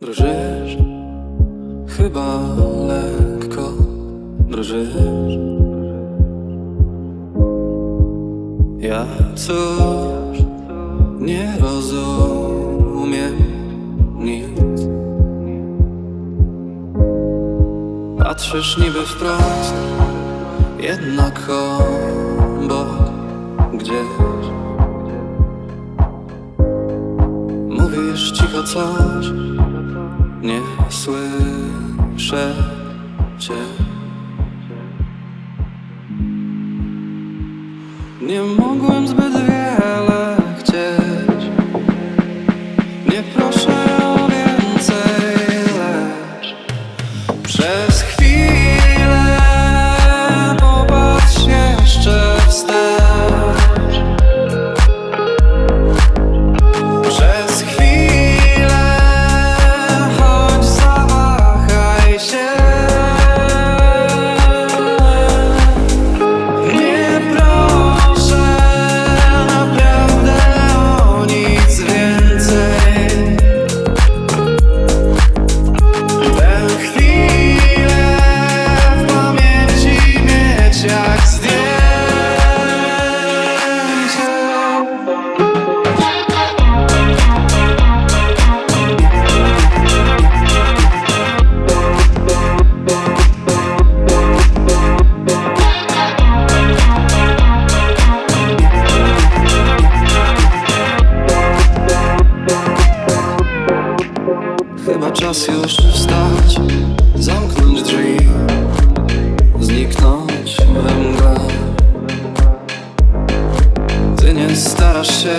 Drżysz, chyba lekko drżysz. Ja coś nie rozumiem nic. Patrzysz niby wprost, jednak obok gdzieś. Mówisz cicho coś, nie słyszę cię. Nie mogłem zbyt wiele czas już wstać, zamknąć drzwi, zniknąć we mgle. Ty nie starasz się